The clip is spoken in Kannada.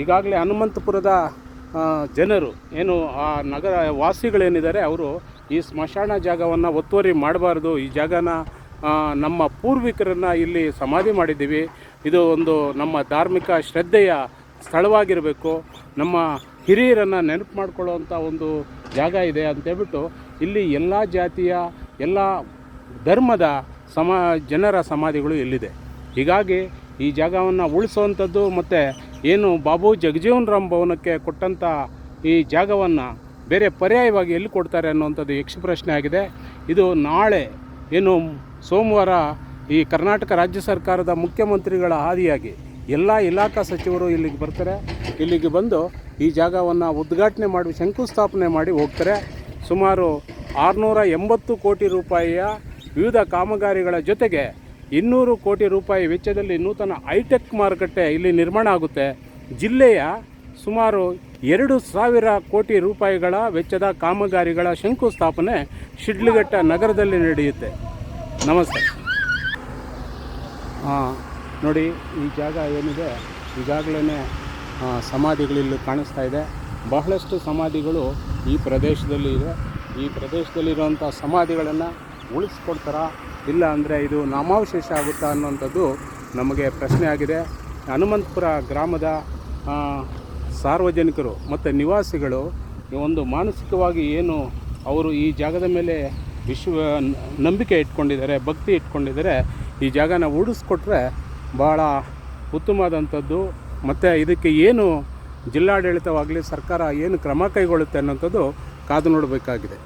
ಈಗಾಗಲೇ ಹನುಮಂತಪುರದ ಜನರು, ಏನು, ಆ, ನಗರ ವಾಸಿಗಳೇನಿದ್ದಾರೆ, ಅವರು ಈ ಸ್ಮಶಾನ ಜಾಗವನ್ನು ಒತ್ತುವರಿ ಮಾಡಬಾರ್ದು. ಈ ಜಾಗನ ನಮ್ಮ ಪೂರ್ವಿಕರನ್ನು ಇಲ್ಲಿ ಸಮಾಧಿ ಮಾಡಿದ್ದೀವಿ. ಇದು ಒಂದು ನಮ್ಮ ಧಾರ್ಮಿಕ ಶ್ರದ್ಧೆಯ ಸ್ಥಳವಾಗಿರಬೇಕು. ನಮ್ಮ ಹಿರಿಯರನ್ನು ನೆನಪು ಮಾಡ್ಕೊಳ್ಳುವಂಥ ಒಂದು ಜಾಗ ಇದೆ ಅಂತೇಳ್ಬಿಟ್ಟು, ಇಲ್ಲಿ ಎಲ್ಲ ಜಾತಿಯ, ಎಲ್ಲ ಧರ್ಮದ ಸಮಾ, ಜನರ ಸಮಾಧಿಗಳು ಇಲ್ಲಿದೆ. ಹೀಗಾಗಿ ಈ ಜಾಗವನ್ನು ಉಳಿಸುವಂಥದ್ದು ಮತ್ತು ಏನು ಬಾಬು ಜಗಜೀವನ್ ರಾಮ್ ಭವನಕ್ಕೆ ಕೊಟ್ಟಂಥ ಈ ಜಾಗವನ್ನು ಬೇರೆ ಪರ್ಯಾಯವಾಗಿ ಎಲ್ಲಿ ಕೊಡ್ತಾರೆ ಅನ್ನುವಂಥದ್ದು ಯಕ್ಷ ಪ್ರಶ್ನೆ ಆಗಿದೆ. ಇದು ನಾಳೆ ಏನು ಸೋಮವಾರ ಈ ಕರ್ನಾಟಕ ರಾಜ್ಯ ಸರ್ಕಾರದ ಮುಖ್ಯಮಂತ್ರಿಗಳ ಹಾದಿಯಾಗಿ ಎಲ್ಲ ಇಲಾಖಾ ಸಚಿವರು ಇಲ್ಲಿಗೆ ಬರ್ತಾರೆ. ಇಲ್ಲಿಗೆ ಬಂದು ಈ ಜಾಗವನ್ನು ಉದ್ಘಾಟನೆ ಮಾಡಿ, ಶಂಕುಸ್ಥಾಪನೆ ಮಾಡಿ ಹೋಗ್ತಾರೆ. ಸುಮಾರು ಆರುನೂರ ಎಂಬತ್ತು ಕೋಟಿ ರೂಪಾಯಿಯ ವಿವಿಧ ಕಾಮಗಾರಿಗಳ ಜೊತೆಗೆ ಇನ್ನೂರು ಕೋಟಿ ರೂಪಾಯಿ ವೆಚ್ಚದಲ್ಲಿ ನೂತನ ಹೈಟೆಕ್ ಮಾರುಕಟ್ಟೆ ಇಲ್ಲಿ ನಿರ್ಮಾಣ ಆಗುತ್ತೆ. ಜಿಲ್ಲೆಯ ಸುಮಾರು ಎರಡು ಸಾವಿರ ಕೋಟಿ ರೂಪಾಯಿಗಳ ವೆಚ್ಚದ ಕಾಮಗಾರಿಗಳ ಶಂಕುಸ್ಥಾಪನೆ ಶಿಡ್ಲಘಟ್ಟ ನಗರದಲ್ಲಿ ನಡೆಯುತ್ತೆ. ನಮಸ್ತೆ. ನೋಡಿ, ಈ ಜಾಗ ಏನಿದೆ ಈಗಾಗಲೇ ಸಮಾಧಿಗಳಿಲ್ಲಿ ಕಾಣಿಸ್ತಾ ಇದೆ. ಬಹಳಷ್ಟು ಸಮಾಧಿಗಳು ಈ ಪ್ರದೇಶದಲ್ಲಿ ಇದೆ. ಈ ಪ್ರದೇಶದಲ್ಲಿರುವಂಥ ಸಮಾಧಿಗಳನ್ನು ಉಳಿಸ್ಕೊಡ್ತಾರಾ? ಇಲ್ಲ ಅಂದರೆ ಇದು ನಾಮಾವಶೇಷ ಆಗುತ್ತಾ ಅನ್ನುವಂಥದ್ದು ನಮಗೆ ಪ್ರಶ್ನೆ ಆಗಿದೆ. ಹನುಮಂತಪುರ ಗ್ರಾಮದ ಸಾರ್ವಜನಿಕರು ಮತ್ತು ನಿವಾಸಿಗಳು ಒಂದು ಮಾನಸಿಕವಾಗಿ ಏನು ಅವರು ಈ ಜಾಗದ ಮೇಲೆ ವಿಶ್ವ, ನಂಬಿಕೆ ಇಟ್ಕೊಂಡಿದ್ದಾರೆ, ಭಕ್ತಿ ಇಟ್ಕೊಂಡಿದ್ದಾರೆ, ಈ ಜಾಗನ ಉಳಿಸ್ಕೊಟ್ರೆ ಭಾಳ ಉತ್ತಮವಾದಂಥದ್ದು. ಮತ್ತು ಇದಕ್ಕೆ ಏನು ಜಿಲ್ಲಾಡಳಿತವಾಗಲಿ ಸರ್ಕಾರ ಏನು ಕ್ರಮ ಕೈಗೊಳ್ಳುತ್ತೆ ಅನ್ನೋಂಥದ್ದು ಕಾದು ನೋಡಬೇಕಾಗಿದೆ.